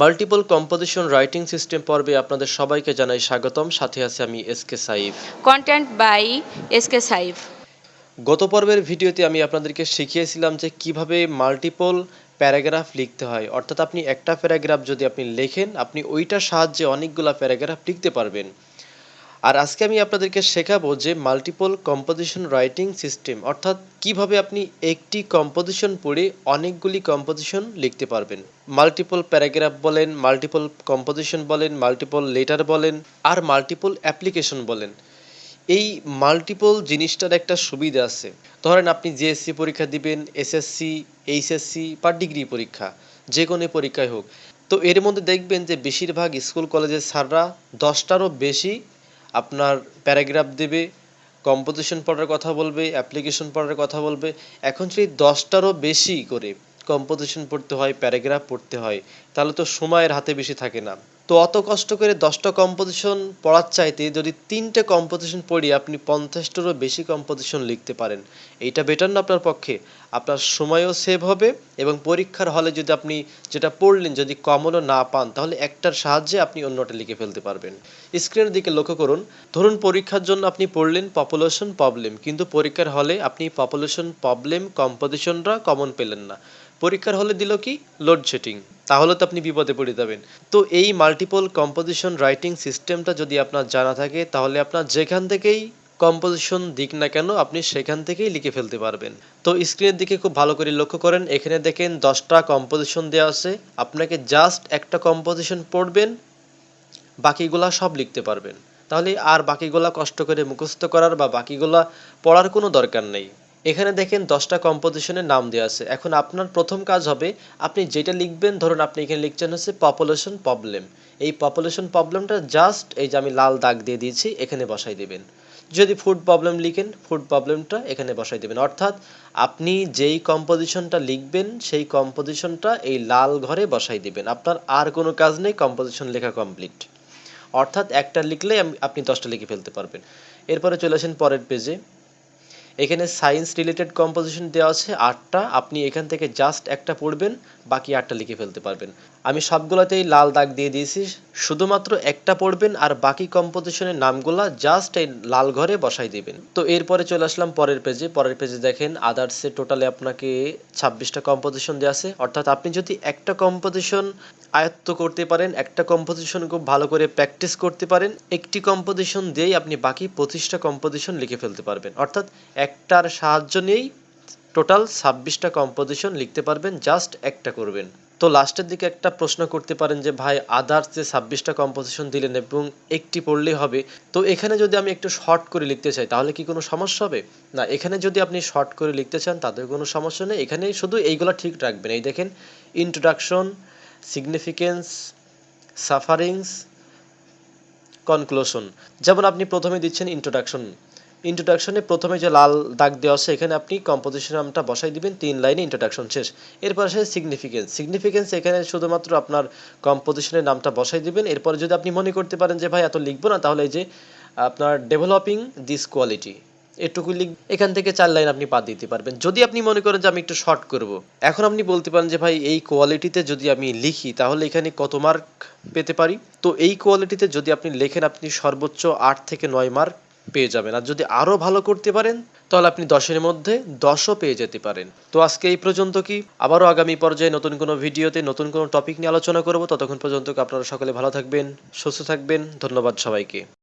Multiple composition writing system পর্বে আপনাদের সবাইকে জানাই স্বাগতম। সাথে আছে আমি S K Saif. Content by S K Saif. গত পর্বের ভিডিওতে আমি আপনাদেরকে শিখিয়েছিলাম যে কীভাবে মাল্টিপল প্যারাগ্রাফ লিখতে হয়। অর্থাৎ আপনি একটা প্যারাগ্রাফ যদি আপনি লেখেন আপনি ওইটার সাহায্যে অনেকগুলো প্যারাগ্রাফ লিখতে পারবেন। আর আজকে আমি আপনাদেরকে শেখাবো যে মাল্টিপল কম্পোজিশন রাইটিং সিস্টেম অর্থাৎ কীভাবে আপনি একটি কম্পোজিশন পড়ে অনেকগুলি কম্পোজিশন লিখতে পারবেন। মাল্টিপল প্যারাগ্রাফ বলেন মাল্টিপল কম্পোজিশন বলেন মাল্টিপল লেটার বলেন, আর মাল্টিপল অ্যাপ্লিকেশন বলেন। এই মাল্টিপল জিনিসটার একটা সুবিধা আছে। ধরেন আপনি জিএসসি পরীক্ষা দিবেন এসএসসি এইচএসসি বা ডিগ্রি পরীক্ষা, যে কোনো পরীক্ষায় হোক। তো এর মধ্যে দেখবেন যে বেশিরভাগ স্কুল কলেজের স্যাররা দশটারও বেশি আপনার প্যারাগ্রাফ দেবে কম্পোজিশন পড়ার কথা বলবে অ্যাপ্লিকেশন পড়ার কথা বলবে। এখন সেই দশটারও বেশি করে কম্পোজিশন পড়তে হয়, প্যারাগ্রাফ পড়তে হয়, তাহলে তো সময়ের হাতে বেশি থাকে না। তো অত কষ্ট করে দশটা কম্পোজিশন পড়ার চাইতে যদি তিনটে কম্পোজিশন পড়ি আপনি পঞ্চাশটারও বেশি কম্পোজিশন লিখতে পারেন, এইটা বেটার না আপনার পক্ষে? আপনার সময়ও সেভ হবে এবং পরীক্ষার হলে যদি আপনি যেটা পড়লেন যদি কমনও না পান, তাহলে একটার সাহায্যে আপনি অন্যটা লিখে ফেলতে পারবেন। স্ক্রিনের দিকে লক্ষ্য করুন। ধরুন পরীক্ষার জন্য আপনি পড়লেন পপুলেশন প্রবলেম কিন্তু পরীক্ষার হলে আপনি পপুলেশন প্রবলেম কম্পোজিশনরা কমন পেলেন না। পরীক্ষার হলে দিল কি? লোডশেডিং তাহলে তো আপনি বিপদে পড়ে যাবেন। তো এই মাল্টিপল কম্পোজিশন রাইটিং সিস্টেমটা যদি আপনার জানা থাকে, তাহলে আপনার যেখান থেকেই কম্পোজিশন দিক না কেন, আপনি সেখান থেকেই লিখে ফেলতে পারবেন। তো স্ক্রিনের দিকে খুব ভালো করে লক্ষ্য করেন। এখানে দেখেন দশটা কম্পোজিশন দেওয়া আছে। আপনাকে জাস্ট একটা কম্পোজিশন পড়বেন, বাকিগুলা সব লিখতে পারবেন। তাহলে আর বাকিগুলা কষ্ট করে মুখস্থ করার বা বাকিগুলা পড়ার কোনো দরকার নেই। এখানে দেখেন দশটা কম্পোজিশনের নাম দেওয়া আছে। এখন আপনার প্রথম কাজ হবে, আপনি যেটা লিখবেন, ধরুন আপনি এখানে লিখছেন হচ্ছে পপুলেশন প্রবলেম এই পপুলেশন প্রবলেমটা জাস্ট এই যে আমি লাল দাগ দিয়ে দিয়েছি, এখানে বসাই দেবেন। যদি ফুড প্রবলেম লিখেন ফুড প্রবলেমটা এখানে বসাই দেবেন। অর্থাৎ আপনি যেই কম্পোজিশনটা লিখবেন, সেই কম্পোজিশনটা এই লাল ঘরে বসাই দিবেন। আপনার আর কোনো কাজ নেই কম্পোজিশন লেখা কমপ্লিট অর্থাৎ একটা লিখলে আপনি দশটা লিখে ফেলতে পারবেন। এরপরে চলে আসেন পরের পেজে এখানে সায়েন্স রিলেটেড কম্পোজিশন দেওয়া আছে আটটা। আপনি এখান থেকে জাস্ট একটা পড়বেন, বাকি আটটা লিখে ফেলতে পারবেন। আমি সবগুলোতেই লাল দাগ দিয়ে দিয়েছি। শুধুমাত্র একটা পড়বেন আর বাকি কম্পোজিশনের নামগুলা জাস্ট এই লাল ঘরে বসাই দিবেন। তো এরপরে চলে আসলাম পরের পেজে পরের পেজে দেখেন আদার্সে টোটালে আপনাকে ছাব্বিশটা কম্পোজিশন দেওয়া আছে। অর্থাৎ আপনি যদি একটা কম্পোজিশন আয়ত্ত করতে পারেন, একটা কম্পোজিশন খুব ভালো করে প্র্যাকটিস করতে পারেন, একটি কম্পোজিশন দিয়েই আপনি বাকি পঁচিশটা কম্পোজিশন লিখে ফেলতে পারবেন। অর্থাৎ একটার সাহায্য নিয়েই টোটাল ছাব্বিশটা কম্পোজিশন লিখতে পারবেন জাস্ট একটা করবেন। তো লাস্টের দিকে একটা প্রশ্ন করতে পারেন যে, ভাই আদার্স যে ছাব্বিশটা কম্পোজিশন দিলেন এবং একটি পড়লেই হবে? তো এখানে যদি আমি একটু শর্ট করে লিখতে চাই, তাহলে কি কোনো সমস্যা হবে? না, এখানে যদি আপনি শর্ট করে লিখতে চান তাদের কোনো সমস্যা নেই। এখানে শুধু এইগুলো ঠিক রাখবেন। এই দেখেন ইন্ট্রোডাকশন সিগনিফিকেন্স সাফারিংস কনক্লুশন যেমন আপনি প্রথমে দিচ্ছেন ইন্ট্রোডাকশন ইন্ট্রোডাকশনে প্রথমে যে লাল দাগ দেওয়া আছে, এখানে আপনি কম্পোজিশন নামটা বসাই দিবেন, তিন লাইনে ইন্ট্রোডাকশন শেষ। এরপর আসে সিগনিফিকেন্স সিগনিফিকেন্স এখানে শুধুমাত্র আপনার কম্পোজিশনের নামটা বসাই দিবেন। এরপরে যদি আপনি মনে করতে পারেন যে, ভাই, এত লিখব না, তাহলে এই যে, আপনার ডেভেলপিং দিস কোয়ালিটি এটুকু লিখ এখান থেকে চার লাইন আপনি বাদ দিতে পারবেন। যদি আপনি মনে করেন যে, আমি একটু শর্ট করব। এখন আপনি বলতে পারেন যে, ভাই, এই কোয়ালিটিতে যদি আমি লিখি, তাহলে এখানে কত মার্ক পেতে পারি? তো এই কোয়ালিটিতে যদি আপনি লেখেন, আপনি সর্বোচ্চ আট থেকে নয় মার্ক পেয়ে যাবেন। আর যদি আরও ভালো করতে পারেন, তাহলে আপনি দশের মধ্যে দশও পেয়ে যেতে পারেন। তো আজকে এই পর্যন্ত কি? আবারও আগামী পর্যায়ে নতুন কোনো ভিডিওতে নতুন কোনো টপিক নিয়ে আলোচনা করব। ততক্ষণ পর্যন্ত আপনারা সকলে ভালো থাকবেন, সুস্থ থাকবেন। ধন্যবাদ সবাইকে।